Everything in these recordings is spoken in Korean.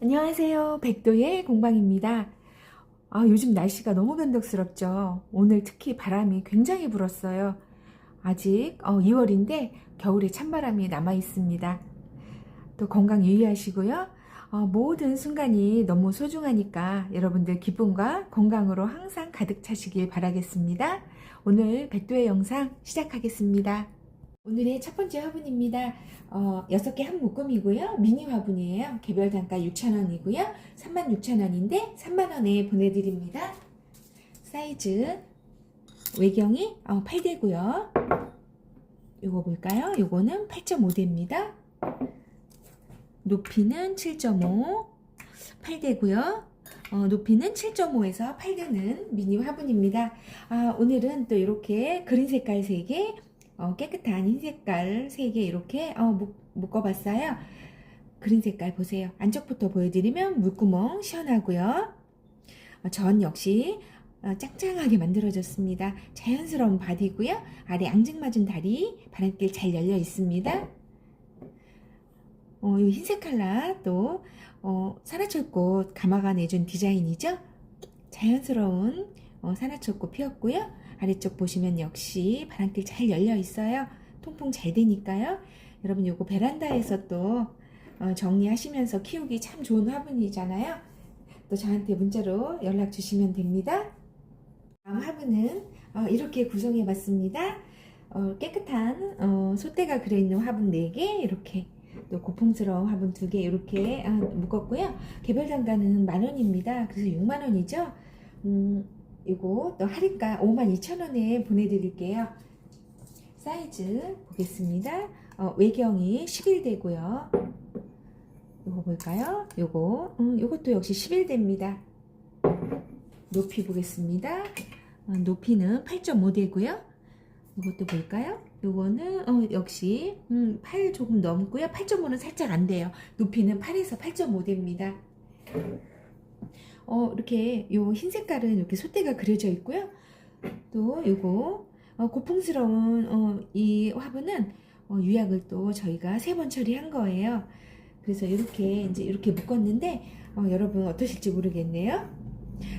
안녕하세요. 백도의 공방입니다. 아, 요즘 날씨가 너무 변덕스럽죠. 오늘 특히 바람이 굉장히 불었어요. 아직 2월인데 겨울에 찬바람이 남아 있습니다. 또 건강 유의하시고요. 어, 모든 순간이 너무 소중하니까 여러분들 기쁨과 건강으로 항상 가득 차시길 바라겠습니다. 오늘 백도의 영상 시작하겠습니다. 오늘의 첫 번째 화분입니다. 어, 6개 한 묶음이고요. 미니 화분이에요. 개별 단가 6,000원이고요. 36,000원인데 3만원에 보내드립니다. 사이즈 외경이 어, 8대고요. 요거 볼까요? 요거는 8.5대입니다. 높이는 7.5, 8대고요. 어, 높이는 7.5에서 8대는 미니 화분입니다. 아, 오늘은 또 이렇게 그린 색깔 3개, 어, 깨끗한 흰 색깔 3개 이렇게 어, 묶, 묶어봤어요. 그린 색깔 보세요. 안쪽부터 보여드리면 물구멍 시원하고요. 어, 전 역시 어, 짱짱하게 만들어졌습니다. 자연스러운 바디고요. 아래 앙증맞은 다리 바람길 잘 열려 있습니다. 어, 이 흰색 칼라 또 어, 산화철꽃 가마가 내준 디자인이죠. 자연스러운 어, 산화철꽃 피었고요. 아래쪽 보시면 역시 바람길 잘 열려 있어요. 통풍 잘 되니까요. 여러분 요거 베란다에서 또 어, 정리하시면서 키우기 참 좋은 화분이잖아요. 또 저한테 문자로 연락 주시면 됩니다. 다음 화분은 어, 이렇게 구성해 봤습니다. 어, 깨끗한 어, 솥대가 그려있는 화분 4개 이렇게 또 고풍스러운 화분 2개 이렇게 아, 묶었고요. 개별 단가는 만원입니다. 그래서 6만원이죠. 음, 이거 또 할인가 52,000원에 보내드릴게요. 사이즈 보겠습니다. 어, 외경이 11대고요. 요거 볼까요? 요거 음, 요것도 역시 11대입니다. 높이 보겠습니다. 어, 높이는 8.5대고요. 이것도 볼까요? 요거는 어, 역시 음, 8 조금 넘고요. 8.5는 살짝 안 돼요. 높이는 8에서 8.5대입니다. 어, 이렇게 요 흰 색깔은 이렇게 솥대가 그려져 있고요. 또 요거 어, 고풍스러운 어, 이 화분은 어, 유약을 또 저희가 세 번 처리한 거예요. 그래서 이렇게 이제 이렇게 묶었는데 어, 여러분 어떠실지 모르겠네요.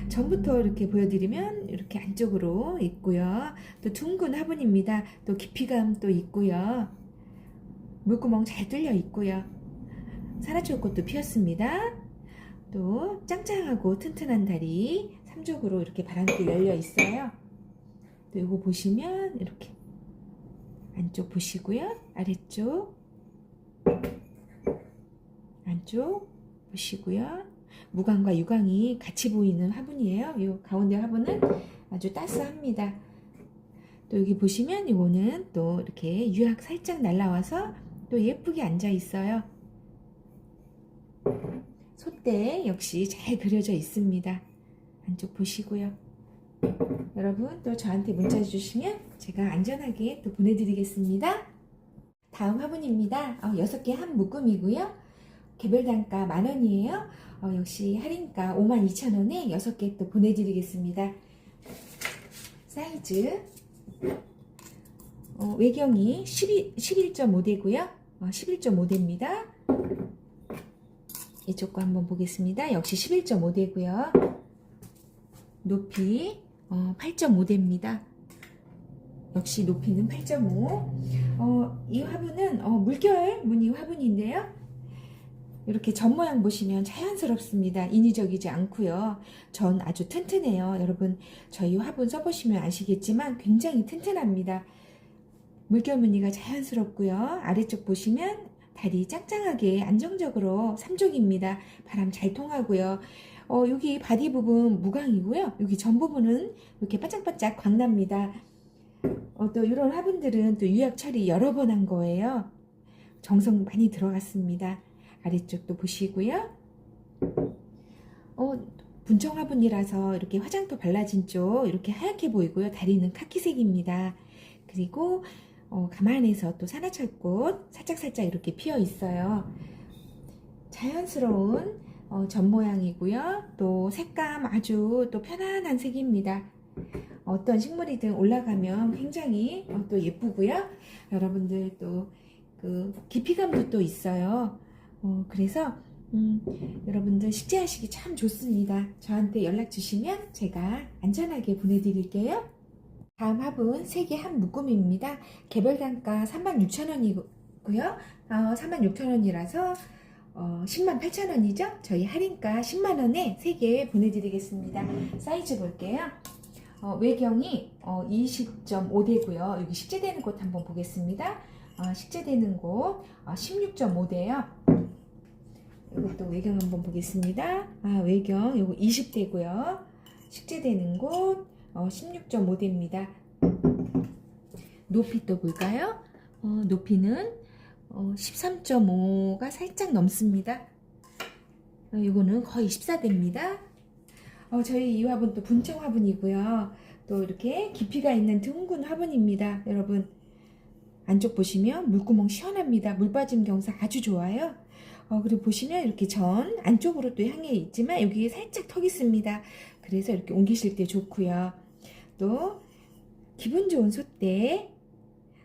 전부터 이렇게 보여드리면 이렇게 안쪽으로 있고요. 또 둥근 화분입니다. 또 깊이감 또 있고요. 물구멍 잘 뚫려 있고요. 산화초꽃도 피었습니다. 또 짱짱하고 튼튼한 다리 3쪽으로 이렇게 바람길 열려 있어요. 또 이거 보시면 이렇게 안쪽 보시고요. 아래쪽 안쪽 보시고요. 무광과 유광이 같이 보이는 화분이에요. 이 가운데 화분은 아주 따스합니다. 또 여기 보시면 이거는 또 이렇게 유약 살짝 날라와서 또 예쁘게 앉아 있어요. 솥대 역시 잘 그려져 있습니다. 안쪽 보시고요. 여러분 또 저한테 문자 주시면 제가 안전하게 또 보내드리겠습니다. 다음 화분입니다. 어, 6개 한 묶음이고요. 개별 단가 만 원이에요. 어, 역시 할인가 52,000원에 6개 또 보내드리겠습니다. 사이즈 어, 외경이 12, 11.5대고요. 어, 11.5대입니다. 이쪽 거 한번 보겠습니다. 역시 11.5대고요. 높이 어, 8.5대입니다. 역시 높이는 8.5. 어, 이 화분은 어, 물결 무늬 화분인데요. 이렇게 전 모양 보시면 자연스럽습니다. 인위적이지 않고요. 전 아주 튼튼해요. 여러분 저희 화분 써보시면 아시겠지만 굉장히 튼튼합니다. 물결 무늬가 자연스럽고요. 아래쪽 보시면 다리 짱짱하게 안정적으로 3족입니다. 바람 잘 통하고요. 어, 여기 바디 부분 무광이고요. 여기 전 부분은 이렇게 반짝반짝 광납니다. 어, 또 이런 화분들은 또 유약 처리 여러 번 한 거예요. 정성 많이 들어갔습니다. 아래쪽도 보시고요. 어, 분청 화분이라서 이렇게 화장토 발라진 쪽 이렇게 하얗게 보이고요. 다리는 카키색입니다. 그리고 어, 가만에서 또 산화철꽃 살짝살짝 이렇게 피어 있어요. 자연스러운 어, 전 모양이고요. 또 색감 아주 또 편안한 색입니다. 어떤 식물이든 올라가면 굉장히 어, 또 예쁘고요. 여러분들 또 그 깊이감도 또 있어요. 어, 그래서 음, 여러분들 식재하시기 참 좋습니다. 저한테 연락 주시면 제가 안전하게 보내드릴게요. 다음 화분 3개 한 묶음입니다. 개별 단가 36,000원이고요. 어, 36,000원이라서 어, 10만 8천원이죠? 저희 할인가 10만원에 3개 보내드리겠습니다. 사이즈 볼게요. 어, 외경이 어, 20.5대고요. 여기 식재되는 곳 한번 보겠습니다. 어, 식재되는 곳 어, 16.5대요. 이것도 외경 한번 보겠습니다. 아, 외경 이거 20대고요. 식재되는 곳 어, 16.5대입니다. 높이 또 볼까요? 어, 높이는 어, 13.5가 살짝 넘습니다. 어, 이거는 거의 14대입니다. 어, 저희 이 화분 또 분청 화분이고요. 또 이렇게 깊이가 있는 둥근 화분입니다. 여러분 안쪽 보시면 물구멍 시원합니다. 물 빠짐 경사 아주 좋아요. 어, 그리고 보시면 이렇게 전 안쪽으로 또 향해 있지만 여기에 살짝 턱 있습니다. 그래서 이렇게 옮기실 때 좋고요. 또 기분 좋은 솥대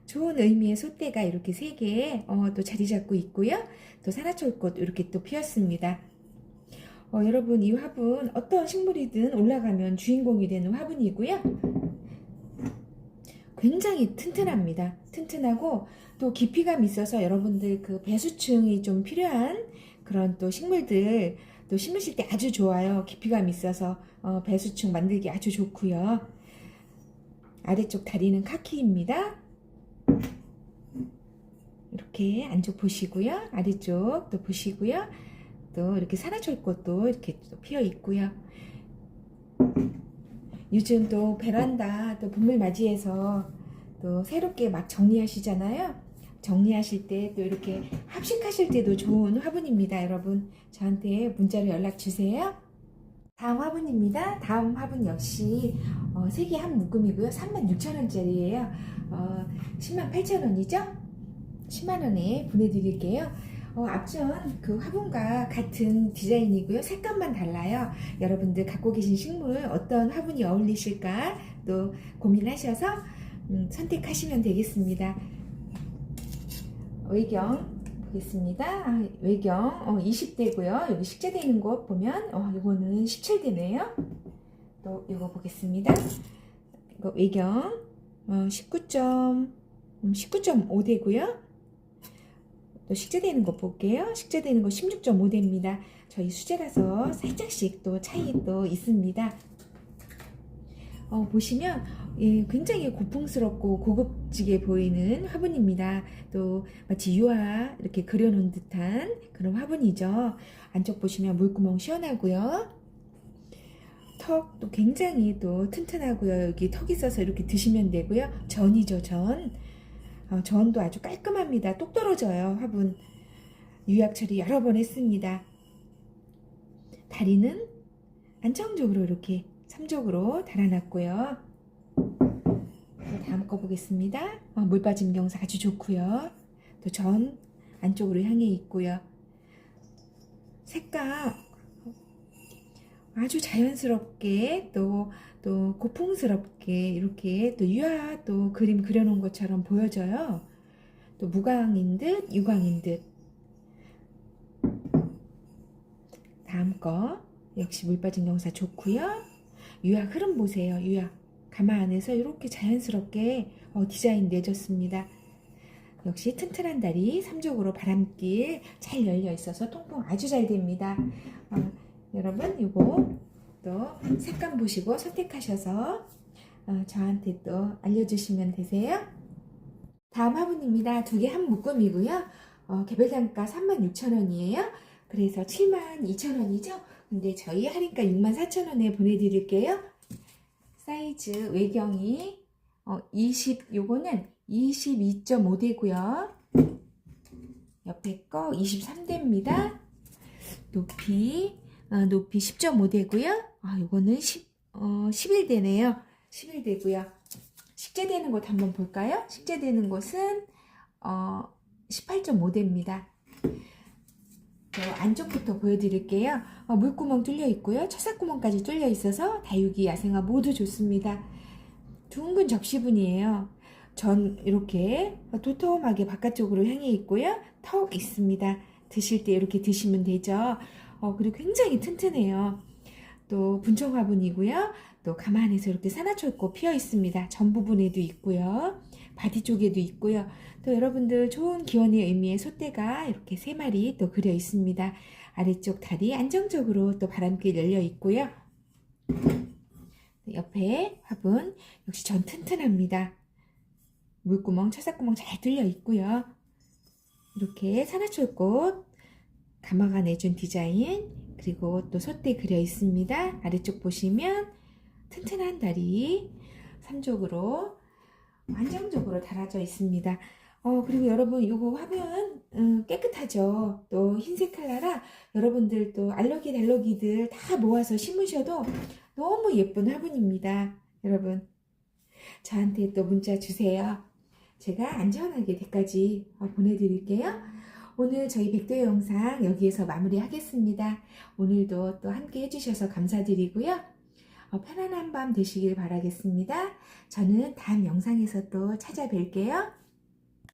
좋은 의미의 솥대가 이렇게 세개 어, 또 자리 잡고 있고요. 또 산화철꽃 이렇게 또 피었습니다. 어, 여러분 이 화분 어떤 식물이든 올라가면 주인공이 되는 화분이고요. 굉장히 튼튼합니다. 튼튼하고 또 깊이감 있어서 여러분들 그 배수층이 좀 필요한 그런 또 식물들 또 심으실 때 아주 좋아요. 깊이감 있어서 어, 배수층 만들기 아주 좋고요. 아래쪽 다리는 카키입니다. 이렇게 안쪽 보시고요. 아래쪽 또 보시고요. 또 이렇게 산화철꽃도 이렇게 또 피어 있고요. 요즘 또 베란다 또 봄을 맞이해서 또 새롭게 막 정리하시잖아요. 정리하실 때 또 이렇게 합식하실 때도 좋은 화분입니다, 여러분. 저한테 문자로 연락 주세요. 다음 화분입니다. 다음 화분 역시 어, 3개 한 묶음이고요. 36,000원짜리예요. 어, 10만 8천원이죠? 10만원에 보내드릴게요. 어, 앞전 그 화분과 같은 디자인이고요. 색감만 달라요. 여러분들 갖고 계신 식물 어떤 화분이 어울리실까 또 고민하셔서 음, 선택하시면 되겠습니다. 외경 보겠습니다. 아, 외경 어, 20대고요. 여기 식재되어 있는 곳 보면 어, 이거는 17대네요. 또 이거 보겠습니다. 이거 외경 어, 19. 음, 19.5대고요. 또 식재되는 거 볼게요. 식재되는 거 16.5대입니다. 저희 수제라서 살짝씩 또 차이 또 있습니다. 어, 보시면 예, 굉장히 고풍스럽고 고급지게 보이는 화분입니다. 또 마치 유화 이렇게 그려놓은 듯한 그런 화분이죠. 안쪽 보시면 물구멍 시원하고요. 턱도 굉장히 또 튼튼하고요. 여기 턱 있어서 이렇게 드시면 되고요. 전이죠, 전. 어, 전도 아주 깔끔합니다. 똑 떨어져요, 화분. 유약 처리 여러 번 했습니다. 다리는 안정적으로 이렇게 3쪽으로 달아놨고요. 또 다음 거 보겠습니다. 어, 물 빠짐 경사 아주 좋고요. 또 전 안쪽으로 향해 있고요. 색감 아주 자연스럽게 또, 또 고풍스럽게 이렇게 또 유화 또 그림 그려놓은 것처럼 보여져요. 또 무광인 듯 유광인 듯. 다음 거 역시 물 빠진 경사 좋고요. 유화 흐름 보세요. 유화 가마 안에서 이렇게 자연스럽게 어, 디자인 내줬습니다. 역시 튼튼한 다리 3쪽으로 바람길 잘 열려 있어서 통풍 아주 잘 됩니다. 어, 여러분 이거 또 색감 보시고 선택하셔서 어, 저한테 또 알려주시면 되세요. 다음 화분입니다. 두 개 한 묶음이고요. 어, 개별 단가 36,000원이에요. 그래서 72,000원이죠. 근데 저희 할인가 64,000원에 보내드릴게요. 사이즈 외경이 어, 20 요거는 22.5대고요. 옆에 거 23대입니다. 높이 어, 높이 10.5대고요. 아, 요거는 10, 어, 11대네요. 11대고요. 식재되는 곳 한번 볼까요? 식재되는 곳은 어, 18.5대입니다. 안쪽부터 보여드릴게요. 어, 물구멍 뚫려 있고요. 첫사구멍까지 뚫려 있어서 다육이 야생화 모두 좋습니다. 둥근 접시분이에요. 전 이렇게 도톰하게 바깥쪽으로 향해 있고요. 턱 있습니다. 드실 때 이렇게 드시면 되죠. 어, 그리고 굉장히 튼튼해요. 또 분청 화분이고요. 또 가만에서 이렇게 산화철꽃 피어 있습니다. 전 부분에도 있고요. 바디 쪽에도 있고요. 또 여러분들 좋은 기원의 의미의 소떼가 이렇게 세 마리 또 그려 있습니다. 아래쪽 다리 안정적으로 또 바람길 열려 있고요. 옆에 화분 역시 전 튼튼합니다. 물구멍, 철사구멍 잘 뚫려 있고요. 이렇게 산화철꽃 가마가 내준 디자인 그리고 또 솥대 그려 있습니다. 아래쪽 보시면 튼튼한 다리 3쪽으로 안정적으로 달아져 있습니다. 어, 그리고 여러분 이거 화분 음, 깨끗하죠. 또 흰색 칼라라 여러분들 또 알러기 달러기들 다 모아서 심으셔도 너무 예쁜 화분입니다. 여러분 저한테 또 문자 주세요. 제가 안전하게 댓까지 어, 보내드릴게요. 오늘 저희 백도 영상 여기에서 마무리하겠습니다. 오늘도 또 함께 해주셔서 감사드리고요. 어, 편안한 밤 되시길 바라겠습니다. 저는 다음 영상에서 또 찾아뵐게요.